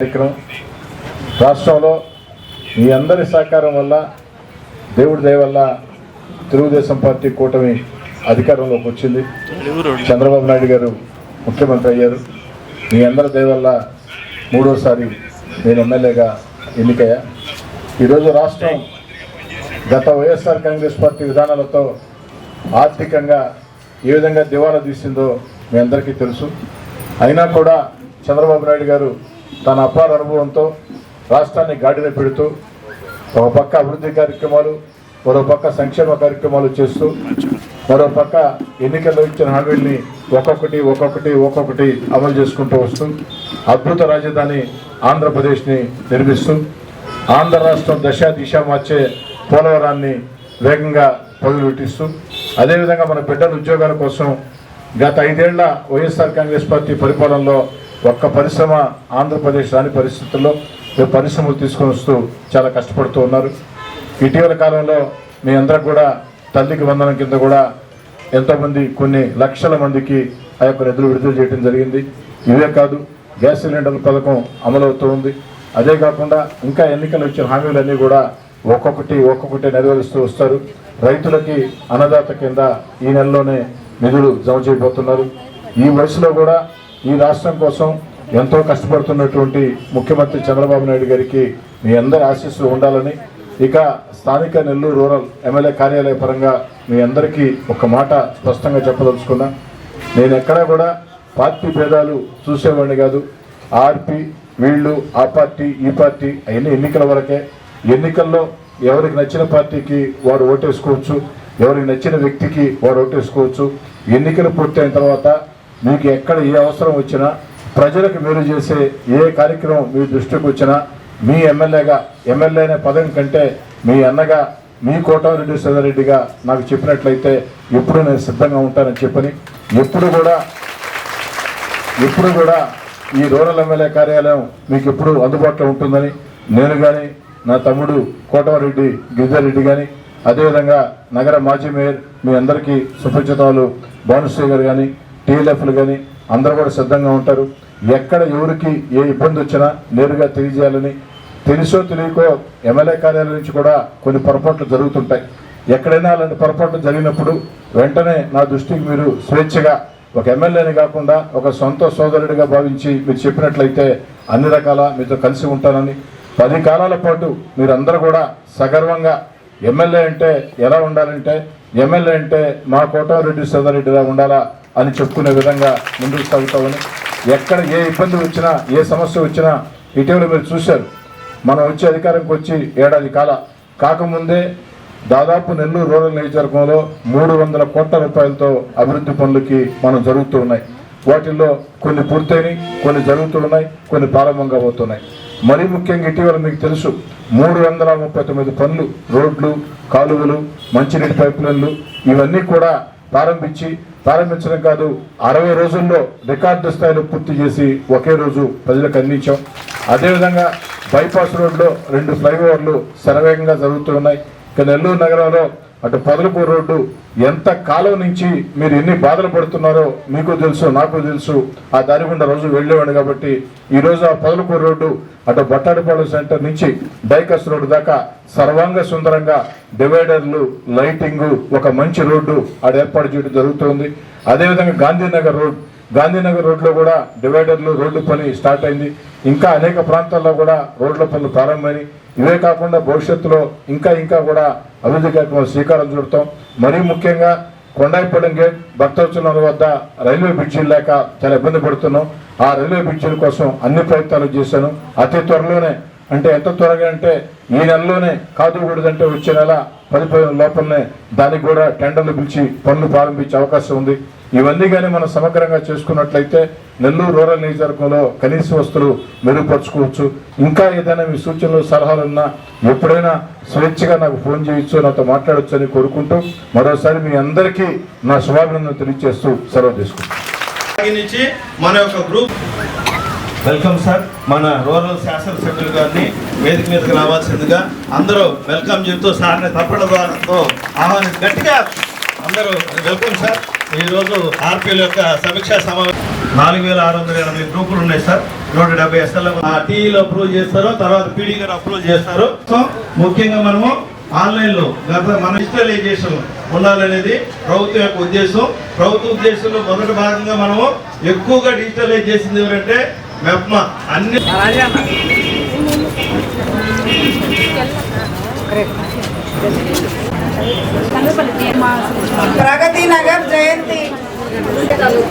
కార్యక్రమం రాష్ట్రంలో మీ అందరి సహకారం వల్ల దేవుడి దయ వల్ల తెలుగుదేశం పార్టీ కూటమి అధికారంలోకి వచ్చింది. చంద్రబాబు నాయుడు గారు ముఖ్యమంత్రి అయ్యారు. మీ అందరి దయ వల్ల మూడోసారి నేను ఎమ్మెల్యేగా ఎన్నికయ్యా. ఈరోజు రాష్ట్రం గత వైఎస్ఆర్ కాంగ్రెస్ పార్టీ విధానాలతో ఆర్థికంగా ఏ విధంగా దివాలా తీసిందో మీ అందరికీ తెలుసు. అయినా కూడా చంద్రబాబు నాయుడు గారు తన అపార అనుభవంతో రాష్ట్రాన్ని గాడిన పెడుతూ ఒక పక్క అభివృద్ధి కార్యక్రమాలు మరో పక్క సంక్షేమ కార్యక్రమాలు చేస్తూ మరో పక్క ఎన్నికల్లో ఇచ్చిన హామీల్ని ఒక్కొక్కటి ఒక్కొక్కటి ఒక్కొక్కటి అమలు చేసుకుంటూ వస్తూ అద్భుత రాజధాని ఆంధ్రప్రదేశ్ని నిర్మిస్తూ ఆంధ్ర రాష్ట్రం దశ దిశ మార్చే పోలవరాన్ని వేగంగా పదులుపెట్టిస్తూ అదేవిధంగా మన బిడ్డల ఉద్యోగాల కోసం గత ఐదేళ్ళ వైఎస్ఆర్ కాంగ్రెస్ పార్టీ పరిపాలనలో ఒక్క పరిశ్రమ ఆంధ్రప్రదేశ్ రాని పరిస్థితుల్లో పరిశ్రమలు తీసుకొని వస్తూ చాలా కష్టపడుతూ ఉన్నారు. ఇటీవల కాలంలో మీ అందరికి కూడా తల్లికి వందనం కింద కూడా ఎంతోమంది కొన్ని లక్షల మందికి ఆ యొక్క నిధులు విడుదల చేయడం జరిగింది. ఇవే కాదు గ్యాస్ సిలిండర్ల పథకం అమలవుతూ ఉంది. అదే కాకుండా ఇంకా ఎన్నికలు వచ్చిన హామీలన్నీ కూడా ఒక్కొక్కటి ఒక్కొక్కటి నెరవేరుస్తూ వస్తారు. రైతులకి అన్నదాత కింద ఈ నెలలోనే నిధులు జమ చేయబోతున్నారు. ఈ వయసులో కూడా ఈ రాష్ట్రం కోసం ఎంతో కష్టపడుతున్నటువంటి ముఖ్యమంత్రి చంద్రబాబు నాయుడు గారికి మీ అందరి ఆశీస్సులు ఉండాలని. ఇక స్థానిక నెల్లూరు రూరల్ ఎమ్మెల్యే కార్యాలయ పరంగా మీ అందరికీ ఒక మాట స్పష్టంగా చెప్పదలుచుకున్నా. నేను ఎక్కడా కూడా పార్టీ భేదాలు చూసేవాడిని కాదు. ఆర్పి వీళ్ళు ఆ పార్టీ ఈ పార్టీ అవన్నీ ఎన్నికల వరకే. ఎన్నికల్లో ఎవరికి నచ్చిన పార్టీకి వారు ఓటేసుకోవచ్చు. ఎవరికి నచ్చిన వ్యక్తికి వారు ఓటేసుకోవచ్చు. ఎన్నికలు పూర్తయిన తర్వాత మీకు ఎక్కడ ఏ అవసరం వచ్చినా ప్రజలకు మేలు చేసే ఏ కార్యక్రమం మీ దృష్టికి వచ్చినా మీ ఎమ్మెల్యేగా ఎమ్మెల్యే అనే పదవి కంటే మీ అన్నగా మీ కోటారెడ్డి సోదరెడ్డిగా నాకు చెప్పినట్లయితే ఎప్పుడు నేను సిద్ధంగా ఉంటానని చెప్పని ఎప్పుడు కూడా ఎప్పుడు కూడా ఈ రూరల్ ఎమ్మెల్యే కార్యాలయం మీకు ఎప్పుడు అందుబాటులో ఉంటుందని నేను కానీ నా తమ్ముడు కోటమరెడ్డి గిరిజారెడ్డి కానీ అదేవిధంగా నగర మాజీ మేయర్ మీ అందరికీ సుపరిచితాలు భానుశ్రీ గారు కానీ టీఎల్ఎఫ్లు కానీ అందరూ కూడా సిద్ధంగా ఉంటారు. ఎక్కడ ఎవరికి ఏ ఇబ్బంది వచ్చినా నేరుగా తెలియజేయాలని తెలుసో తెలియకో ఎమ్మెల్యే కార్యాలయం నుంచి కూడా కొన్ని పొరపాట్లు జరుగుతుంటాయి. ఎక్కడైనా అలాంటి పొరపాట్లు జరిగినప్పుడు వెంటనే నా దృష్టికి మీరు స్వేచ్ఛగా ఒక ఎమ్మెల్యేని కాకుండా ఒక సొంత సోదరుడిగా భావించి మీరు చెప్పినట్లయితే అన్ని రకాల మీతో కలిసి ఉంటానని. పది కాలాల పాటు మీరందరూ కూడా సగర్వంగా ఎమ్మెల్యే అంటే ఎలా ఉండాలంటే ఎమ్మెల్యే అంటే మా కోటారెడ్డి సోదరెడ్డిలా ఉండాలా? అని చెప్పుకునే విధంగా ముందుకు సాగుతామని ఎక్కడ ఏ ఇబ్బంది వచ్చినా ఏ సమస్య వచ్చినా ఇటీవల మీరు చూశారు. మనం వచ్చి అధికారంకి వచ్చి ఏడాది కాల కాకముందే దాదాపు నెల్లూరు రూరల్ నియోజకవర్గంలో మూడు వందల కోట్ల రూపాయలతో అభివృద్ధి పనులకి మనం జరుగుతూ ఉన్నాయి. వాటిల్లో కొన్ని పూర్తయినాయి కొన్ని జరుగుతూ ఉన్నాయి కొన్ని ప్రారంభం కాబోతున్నాయి మరీ ముఖ్యంగా ఇటీవల మీకు తెలుసు మూడు వందల ముప్పై తొమ్మిది పనులు రోడ్లు కాలువలు మంచినీటి పైప్లైన్లు ఇవన్నీ కూడా ప్రారంభించి ప్రారంభించడం కాదు అరవై రోజుల్లో రికార్డు స్థాయిలో పూర్తి చేసి ఒకే రోజు ప్రజలకు అందించాం. అదేవిధంగా బైపాస్ రోడ్లో రెండు ఫ్లైఓవర్లు శరవేగంగా జరుగుతూ ఉన్నాయి. ఇక నెల్లూరు నగరంలో అటు పదలపూర్ రోడ్డు ఎంత కాలం నుంచి మీరు ఎన్ని బాధలు పడుతున్నారో మీకు తెలుసు నాకు తెలుసు. ఆ దారి గుండా రోజు వెళ్ళేవాడు కాబట్టి ఈరోజు ఆ పదలపూర్ రోడ్డు అటు బట్టాడిపాడు సెంటర్ నుంచి డైకస్ రోడ్డు దాకా సర్వాంగ సుందరంగా డివైడర్లు లైటింగ్ ఒక మంచి రోడ్డు ఆడ ఏర్పాటు చేయడం జరుగుతుంది. అదేవిధంగా గాంధీనగర్ రోడ్ గాంధీనగర్ రోడ్లో కూడా డివైడర్లు రోడ్డు పని స్టార్ట్ అయింది. ఇంకా అనేక ప్రాంతాల్లో కూడా రోడ్ల పనులు ప్రారంభమని ఇవే కాకుండా భవిష్యత్తులో ఇంకా ఇంకా కూడా అభివృద్ధి కార్యక్రమాలు శ్రీకారం చుడతాం. మరీ ముఖ్యంగా కొండాయిపడం గేట్ భక్తవచనం వద్ద రైల్వే బ్రిడ్జీలు లేక చాలా ఇబ్బంది పడుతున్నాం. ఆ రైల్వే బ్రిడ్జీల కోసం అన్ని ప్రయత్నాలు చేశాను. అతి త్వరలోనే అంటే ఎంత త్వరగా అంటే ఈ నెలలోనే కాదు కూడదంటే వచ్చే నెల పది పదిహేను లోపలనే దానికి కూడా టెండర్లు పిలిచి పనులు ప్రారంభించే అవకాశం ఉంది. ఇవన్నీ కానీ మనం సమగ్రంగా చేసుకున్నట్లయితే నెల్లూరు రూరల్ నియోజకవర్గంలో కనీస వస్తువులు మెరుగుపరచుకోవచ్చు. ఇంకా ఏదైనా మీ సూచనలు సలహాలు ఉన్నా ఎప్పుడైనా స్వేచ్ఛగా నాకు ఫోన్ చేయొచ్చు నాతో మాట్లాడొచ్చు అని కోరుకుంటూ మరోసారి మీ అందరికీ నా శుభాభినందనలు తెలియజేస్తూ సెలవు తీసుకుంటాను నుంచి మన యొక్క గ్రూప్ వెల్కమ్ సార్. మన రూరల్ శాసనసభ్యులు గారిని వేదిక మీదకి రావాల్సిందిగా అందరూ వెల్కమ్ చెబుతూ సార్ని తప్పల ద్వారాతో ఆహ్వాని గట్టిగా అందరూ వెల్కమ్ సార్. ఈరోజు ఆర్పీల యొక్క సమీక్షా సమావేశం. నాలుగు వేల ఆరు వందల ఎనభై గ్రూపులు ఉన్నాయి సార్. నూట డెబ్బై ఎస్ఎల్ టీఈలో అప్రూవ్ చేస్తారు. తర్వాత పీడీ గారు అప్రూవ్ చేస్తారు. సో ముఖ్యంగా మనము ఆన్లైన్లో గత మన డిజిటలైజేషన్ ఉండాలనేది ప్రభుత్వం యొక్క ఉద్దేశం. ప్రభుత్వ ఉద్దేశంలో మొదటి భాగంగా మనము ఎక్కువగా డిజిటలైజ్ చేసింది ఎవరంటే మెప్మా. అన్ని ప్రగతి তালুক